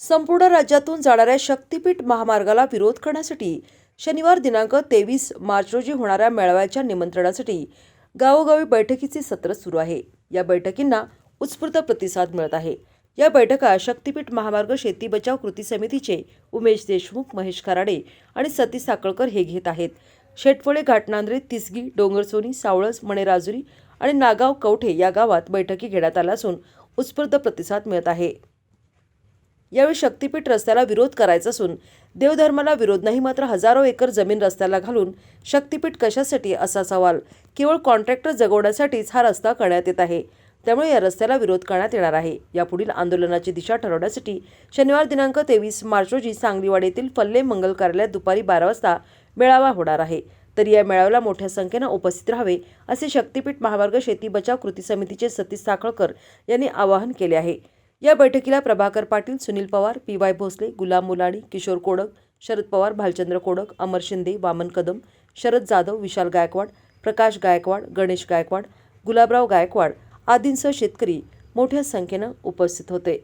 संपूर्ण राज्यातून जाणाऱ्या शक्तीपीठ महामार्गाला विरोध करण्यासाठी शनिवार दिनांक तेवीस मार्च रोजी होणाऱ्या मेळाव्याच्या निमंत्रणासाठी गावोगावी बैठकीचे सत्र सुरू आहे. या बैठकींना उत्स्फूर्त प्रतिसाद मिळत आहे. या बैठका शक्तीपीठ महामार्ग शेती बचाव कृती समितीचे उमेश देशमुख महेश खराडे आणि सतीश साकळकर हे घेत आहेत. शेटफळे घाटनांद्रे तिसगी डोंगरसोनी सावळस मणेराजुरी आणि नागाव कवठे या गावात बैठकी घेण्यात आल्या असून उत्स्फूर्त प्रतिसाद मिळत आहे. यावेळी शक्तीपीठ रस्त्याला विरोध करायचा असून देवधर्माला विरोध नाही मात्र हजारो एकर जमीन रस्त्याला घालून शक्तीपीठ कशासाठी असा सवाल? केवळ कॉन्ट्रॅक्टर जगवण्यासाठीच हा रस्ता करण्यात येत आहे. त्यामुळे या रस्त्याला विरोध करण्यात येणार आहे. यापुढील आंदोलनाची दिशा ठरवण्यासाठी शनिवार दिनांक तेवीस मार्च रोजी सांगलीवाडी येथील फल्ले मंगल कार्यालयात दुपारी बारा वाजता मेळावा होणार आहे. तर या मेळाव्याला मोठ्या संख्येनं उपस्थित राहावे असे शक्तीपीठ महामार्ग शेती बचाव कृती समितीचे सतीश साखळकर यांनी आवाहन केले आहे. या बैठकीला प्रभाकर पाटील सुनील पवार पी वाय भोसले गुलाम मुलाणी किशोर कोडक शरद पवार भालचंद्र कोडक अमर शिंदे वामन कदम शरद जाधव विशाल गायकवाड प्रकाश गायकवाड गणेश गायकवाड गुलाबराव गायकवाड आदींसह शेतकरी मोठ्या संख्येनं उपस्थित होते.